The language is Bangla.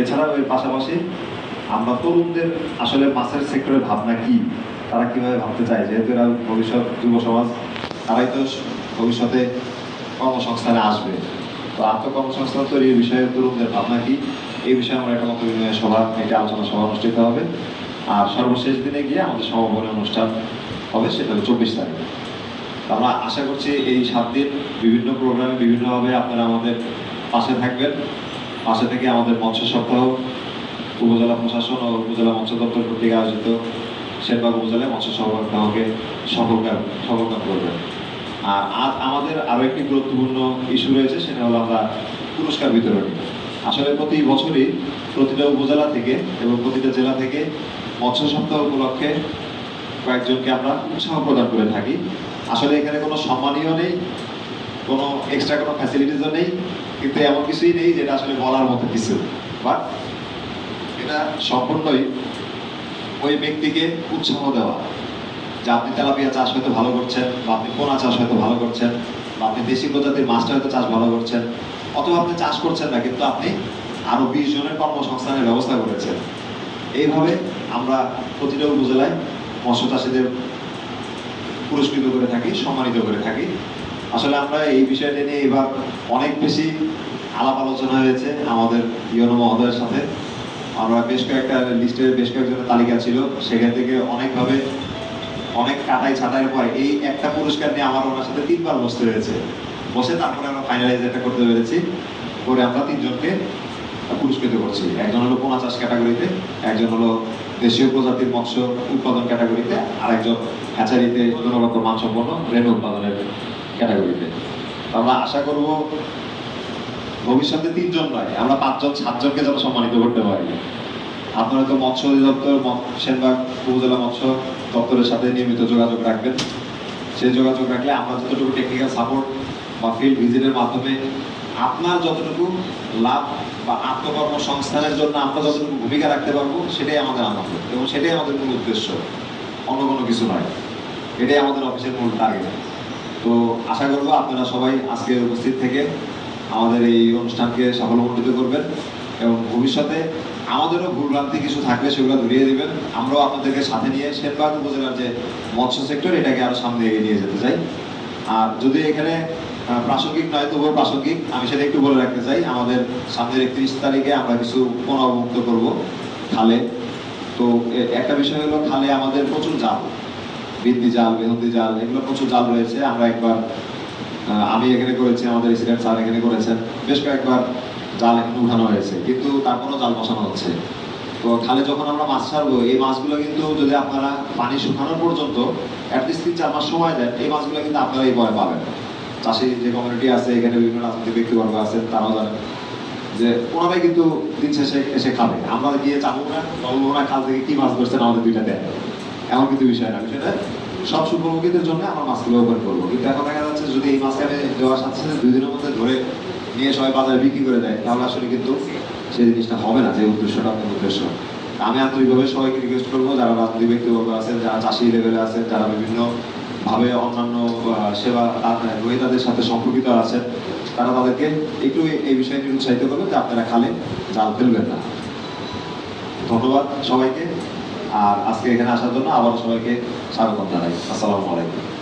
এছাড়াও এর পাশাপাশি আমরা তরুণদের আসলে মাছের সেক্টরের ভাবনা কি? তারা কীভাবে ভাবতে চায়? যেহেতু এরা ভবিষ্যৎ যুব সমাজ, তারাই তো ভবিষ্যতে কর্মসংস্থানে আসবে। তো আত্মকর্মসংস্থান তৈরির বিষয়ে তরুণদের ভাবনা কি? এই বিষয়ে আমরা একটা মত বিনিময় সভা, একটা আলোচনা সভা অনুষ্ঠিত হবে। আর সর্বশেষ দিনে গিয়ে আমাদের সমাপনী অনুষ্ঠান হবে, সেটা চব্বিশ তারিখ। আমরা আশা করছি এই সাত দিন বিভিন্ন প্রোগ্রামে বিভিন্নভাবে আপনারা আমাদের পাশে থাকবেন। পাশে থেকে আমাদের মৎস্য সপ্তাহ, উপজেলা প্রশাসন ও উপজেলা মৎস্য দপ্তর কর্তৃক আয়োজিত শেরবাগ উপজেলায় মৎস্য সপ্তাহকে সফলকার সফলকার করবেন আর আজ আমাদের আরও একটি গুরুত্বপূর্ণ ইস্যু রয়েছে, সেটা হলো আমরা পুরস্কার বিতরণ। আসলে প্রতি বছরই প্রতিটা উপজেলা থেকে এবং প্রতিটা জেলা থেকে মৎস্য সপ্তাহ উপলক্ষে কয়েকজনকে আমরা উৎসাহ প্রদান করে থাকি। আসলে এখানে কোনো সম্মানীয় নেই, কোনো এক্সট্রা কোনো ফ্যাসিলিটিসও নেই। কিন্তু এমন কিছুই নেই যেটা আসলে বলার মতো কিছু। বাট এটা সম্পূর্ণই ওই ব্যক্তিকে উৎসাহ দেওয়া। যে আপনি তেলাপিয়া চাষ হয়তো ভালো করছেন, বা আপনি পোনা চাষ হয়তো ভালো করছেন, বা আপনি দেশি প্রজাতির মাছটা হয়তো চাষ ভালো করছেন, অথবা আপনি চাষ করছেন না, কিন্তু আপনি আরও বিশ জনের কর্মসংস্থানের ব্যবস্থা করেছেন। এইভাবে আমরা প্রতিটা উপজেলায় মৎস্য চাষিদের পুরস্কৃত করে থাকি, সম্মানিত করে থাকি। আসলে আমরা এই বিষয়টা নিয়ে এবার অনেক বেশি আলাপ আলোচনা হয়েছে আমাদের ইয়নো মহোদয়ের সাথে। আমরা বেশ কয়েকটা লিস্টের বেশ কয়েকজনের তালিকা ছিল, সেখান থেকে অনেকভাবে অনেক কাটাই ছাটাইয়ের পরে এই একটা পুরস্কার নিয়ে আমার ওনার সাথে তিনবার বসতে হয়েছে। বসে তারপরে আমরা ফাইনালাইজ একটা করতে পেরেছি। করে আমরা তিনজনকে পুরস্কৃত করছি। একজন হলো পোনা চাষ ক্যাটাগরিতে একজন হলো দেশীয় প্রজাতির মৎস্য উৎপাদন ক্যাটাগরিতে আর একজন হ্যাচারিতে গুণগত মানসম্পন্ন রেণু উৎপাদনের ক্যাটাগরিতে আমরা আশা করব ভবিষ্যতে তিনজন নয়, আমরা পাঁচজন, সাতজনকে যেন সম্মানিত করতে পারি। আপনারা তো মৎস্য অধিদপ্তর সেনবাগ উপজেলা মৎস্য দপ্তরের সাথে নিয়মিত যোগাযোগ রাখবেন। সেই যোগাযোগ রাখলে আমরা যতটুকু টেকনিক্যাল সাপোর্ট বা ফিল্ড ভিজিটের মাধ্যমে আপনার যতটুকু লাভ বা আত্মকর্মসংস্থানের জন্য আমরা যতটুকু ভূমিকা রাখতে পারব, সেটাই আমাদের আনন্দ। এবং সেটাই আমাদের মূল উদ্দেশ্য। অন্য কোনো কিছু নয়। এটাই আমাদের অফিসের মূল টার্গেট তো আশা করব আপনারা সবাই আজকে উপস্থিত থেকে আমাদের এই অনুষ্ঠানকে সফলমণ্ডিত করবেন এবং ভবিষ্যতে আমাদেরও ভুলভ্রান্তি কিছু থাকলে সেগুলো ধরিয়ে দেবেন। আমরাও আপনাদেরকে সাথে নিয়ে শেরবাগ উপজেলার যে মৎস্য সেক্টর এটাকে আরও সামনে এগিয়ে নিয়ে যেতে চাই। আর যদি এখানে প্রাসঙ্গিক নয়, তবুও প্রাসঙ্গিক, আমি সেটা একটু বলে রাখতে চাই। আমাদের সামনের একত্রিশ তারিখে আমরা কিছু পুনর্মুক্ত করব খালে। তো একটা বিষয় হলো খালে আমাদের প্রচুর জাল। বৃদ্ধি জাল বেহন্দি জাল, এগুলো প্রচুর জাল রয়েছে। আমরা একবার আমি এখানে করেছি, আমাদের রেসিডেন্ট স্যার এখানে করেছেন। বেশ কয়েকবার জাল এখানে উঠানো হয়েছে, কিন্তু তারপরও জাল বসানো হচ্ছে। তো খালে যখন আমরা মাছ ছাড়বো, এই মাছগুলো কিন্তু যদি আপনারা পানি শুকানোর পর্যন্ত অ্যাটলিস্ট তিন চার মাস সময় দেন, এই মাছগুলো কিন্তু আপনারা এই ভয় পাবেন। চাষি যে কমিউনিটি আছে, এখানে বিভিন্ন রাজনৈতিক ব্যক্তিবর্গ আছেন, তারাও জানেন যে ওনারাই কিন্তু দিন শেষে এসে খাবে। আমরা গিয়ে চাবো না বলব না কাল থেকে কি মাছ ধরছেন, আমাদের দুইটা দেন। এমন কিন্তু বিষয় না। বিষয়টা সব শুভমুখীদের জন্য আমরা মাছগুলো ওপেন করব। কিন্তু এখন দেখা যাচ্ছে যদি এই আমি দেওয়ার সাথে সাথে দুই দিনের মধ্যে ধরে নিয়ে সবাই বাজারে বিক্রি করে দেয়, তাহলে আসলে কিন্তু সেই জিনিসটা হবে না, যে উদ্দেশ্যটা আপনার উদ্দেশ্য। আমি আন্তরিকভাবে সবাইকে রিকোয়েস্ট করব, যারা রাজনৈতিক ব্যক্তিবর্গ আছেন, যারা চাষি লেভেলে আছেন, যারা বিভিন্ন ভাবে অন্যান্য সেবা রোহিতাদের সাথে সম্পর্কিত আছেন, তারা তাদেরকে একটু এই- এই বিষয়ে নিয়ে উৎসাহিত করবেন যে আপনারা খালে জাল ফেলবেন না। ধন্যবাদ সবাইকে। আর আজকে এখানে আসার জন্য আবার সবাইকে স্বাগত জানাই। আসসালামু আলাইকুম।